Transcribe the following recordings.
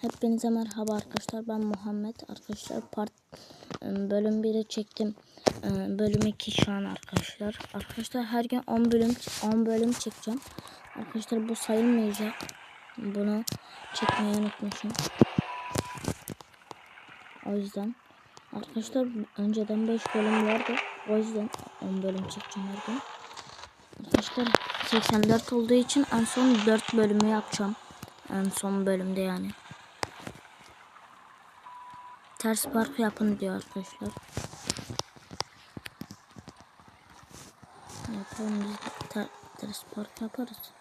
Hepinize merhaba arkadaşlar. Ben Muhammed. Arkadaşlar part ıı, bölüm 1'i çektim. Iı, Bölüm 2 şu an arkadaşlar. Arkadaşlar her gün 10 bölüm 10 bölüm çekeceğim. Arkadaşlar bu sayılmayacak. Bunu çekmeyi unutmuşum. O yüzden arkadaşlar önceden 5 bölüm vardı. O yüzden 10 bölüm çekeceğim her gün. Arkadaşlar 84 olduğu için en son 4 bölümü yapacağım. En son bölümde yani. Ters park yapın diyor arkadaşlar. Yapalım biz de ter, ters park yaparız.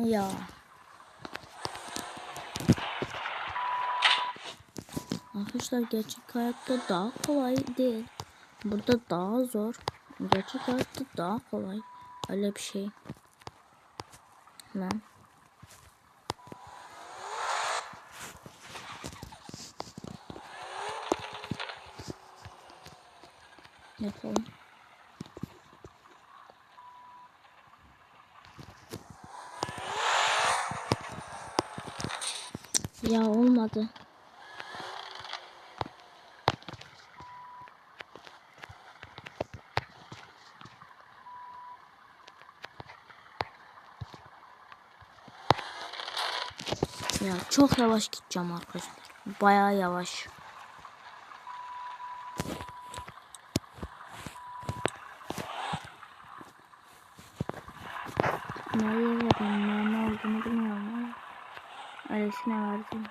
Ya. Arkadaşlar gerçek hayatta daha kolay değil. Burada daha zor. Gerçek hayatta daha kolay. Öyle bir şey. Lan. Yapalım. Ya olmadı. Ya çok yavaş gideceğim arkadaşlar. Bayağı yavaş. Nereye vereyim ya ne olduğunu bilmiyorum ama. Öylesine verdim.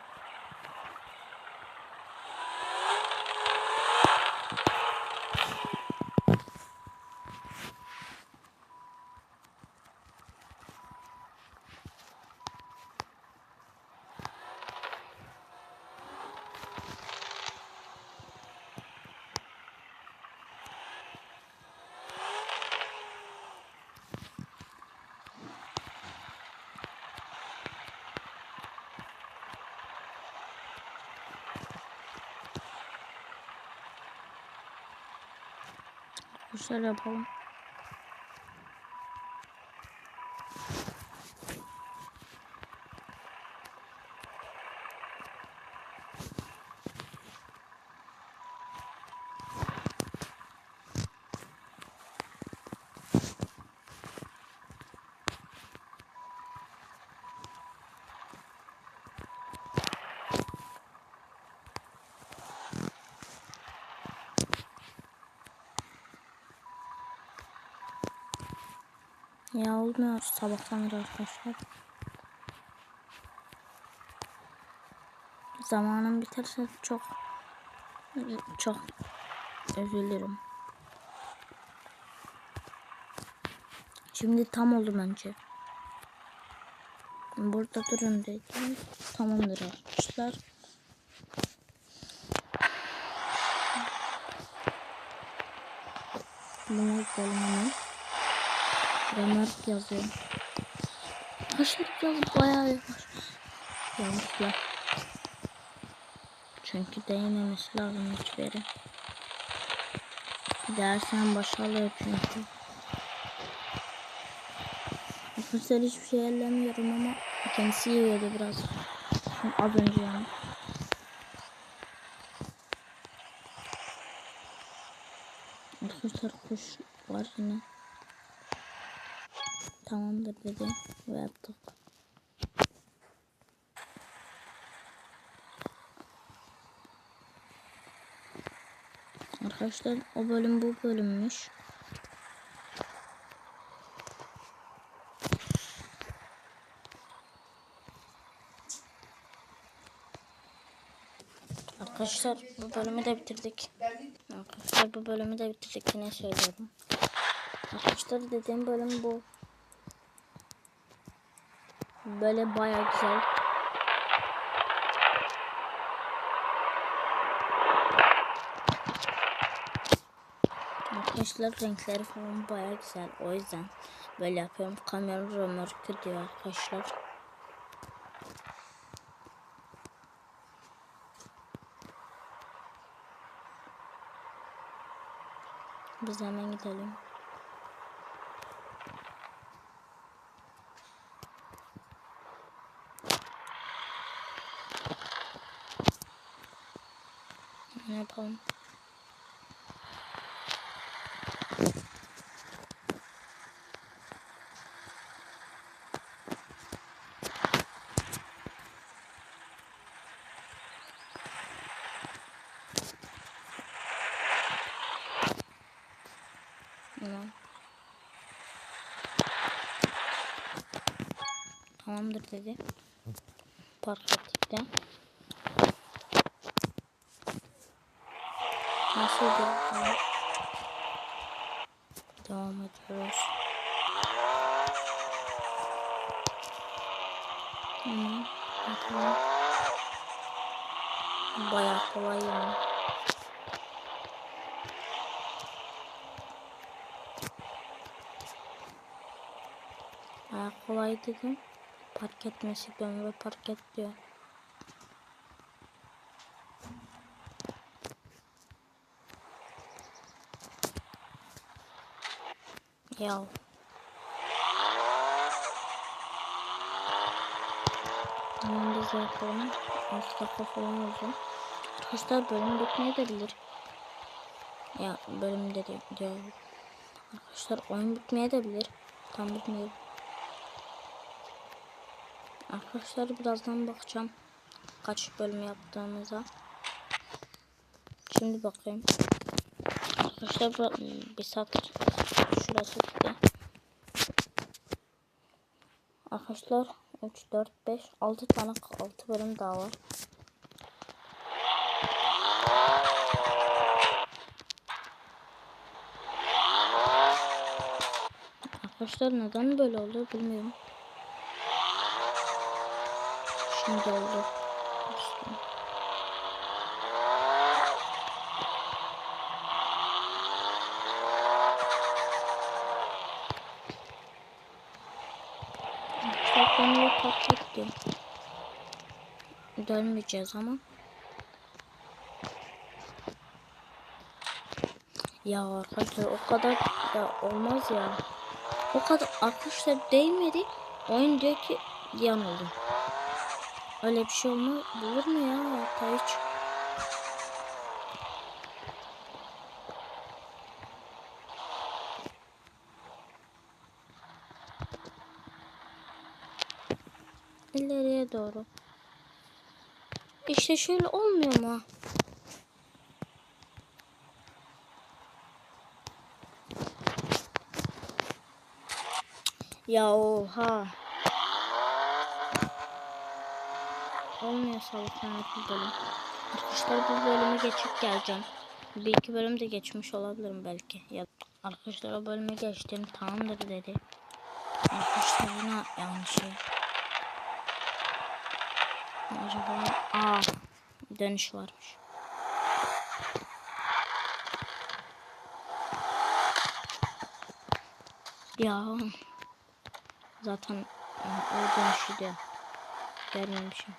Şöyle yapalım. Ya olmuyor sabahtan beri arkadaşlar. Zamanım biterse çok çok üzülürüm. Şimdi tam oldu bence. Burada durun dedim. Tamamdır arkadaşlar. Bunu hemen. Remark yazıyor. Arkadaşlar biraz bayağı yavaş. Yanlışla. Çünkü değmemesi lazım hiçbir yere. Dersen başalıyor çünkü. Arkadaşlar hiçbir şey ellemiyorum ama kendisi yiyordu biraz. Az önce yani. Arkadaşlar kuş var yine. Tamamdır dedi ve yaptık. Arkadaşlar o bölüm bu bölümmüş. Arkadaşlar bu bölümü de bitirdik. Arkadaşlar bu bölümü de bitirdik yine söylüyorum. Arkadaşlar dediğim bölüm bu. Böyle baya güzel. Arkadaşlar renkleri falan baya güzel. O yüzden böyle yapıyorum. Kamyon römorku diyor arkadaşlar. Biz hemen gidelim. Ne yapalım? Tamam. Tamamdır dedi. Park ettik de. Tamam. Devam ediyoruz. Tamam. Tamam. Bayağı kolay yani. Bayağı kolay dedim. Park etmesi dön ve park et diyor. Ya. Biz de yapalım. 6 dakika falan oldu. Arkadaşlar bölüm bitmeye de bilir. Ya bölüm dedi diyor. Arkadaşlar oyun bitmeye de bilir. Tam bitmiyor. Arkadaşlar birazdan bakacağım. Kaç bölüm yaptığımıza. Şimdi bakayım. Arkadaşlar bir satır. Şurası gitti. Arkadaşlar 3, 4, 5, 6 tane 6 bölüm daha var. Arkadaşlar neden böyle oldu bilmiyorum. Şimdi oldu. İşte. Diyor. Dönmeyeceğiz ama. Ya arkadaşlar o kadar da olmaz ya. O kadar arkadaşlar değmedi. Oyun diyor ki yanıldım. Öyle bir şey olma bulur mu ya? Hatta hiç. İleriye doğru. İşte şöyle olmuyor mu? Ya oha. Olmuyor sağlıktan bu bölüm. Arkadaşlar bu bölümü geçip geleceğim. Bir iki bölüm de geçmiş olabilirim belki. Ya arkadaşlar o bölümü geçtim tamamdır dedi. Arkadaşlar yine yanlış şey. Acaba aa dönüş varmış. Ya zaten o dönüşü de görmemişim.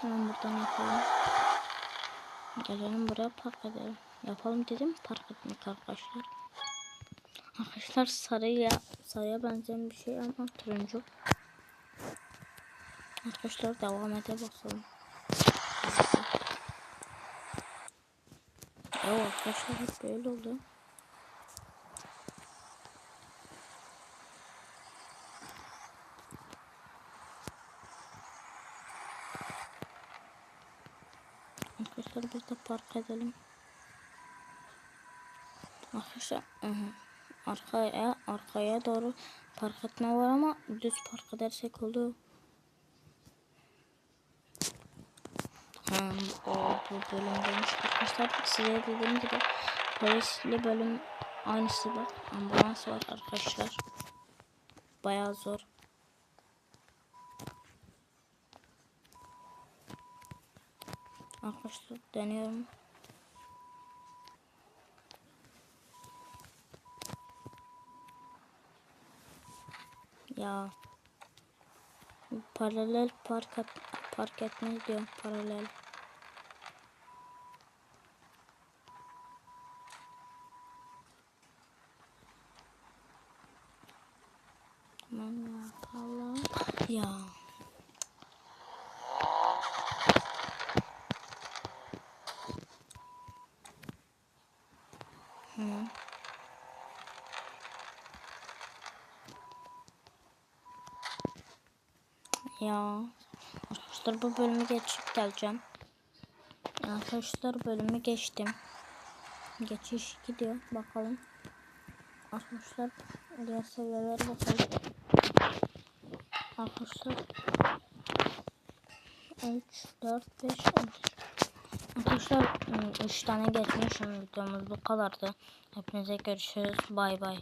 Hemen buradan yapalım. Gelelim buraya park edelim. Yapalım dedim park etmek arkadaşlar. Arkadaşlar sarıya sarıya benzeyen bir şey ama turuncu. Arkadaşlar devam ede bakalım. Ya arkadaşlar hep böyle oldu. Arkadaşlar burada park edelim. Arkadaşlar ıhı, arkaya arkaya doğru park etme var ama düz park edersek oluyor. Ha, o bu bölüm demiş size dediğim gibi polisli bölüm aynısı var. Ambulans var arkadaşlar. Bayağı zor. Arkadaşlar deniyorum ya paralel park Park etmeyi diyor paralel. Tamam yapalım. Ya. Ya. Arkadaşlar bu bölümü geçip geleceğim. Arkadaşlar bölümü geçtim. Geçiş gidiyor. Bakalım. Arkadaşlar diğer seviyeler bakalım. Arkadaşlar 3, 4, 5, 6 Arkadaşlar 3 tane geçmişim videomuz bu kadardı. Hepinize görüşürüz. Bay bay.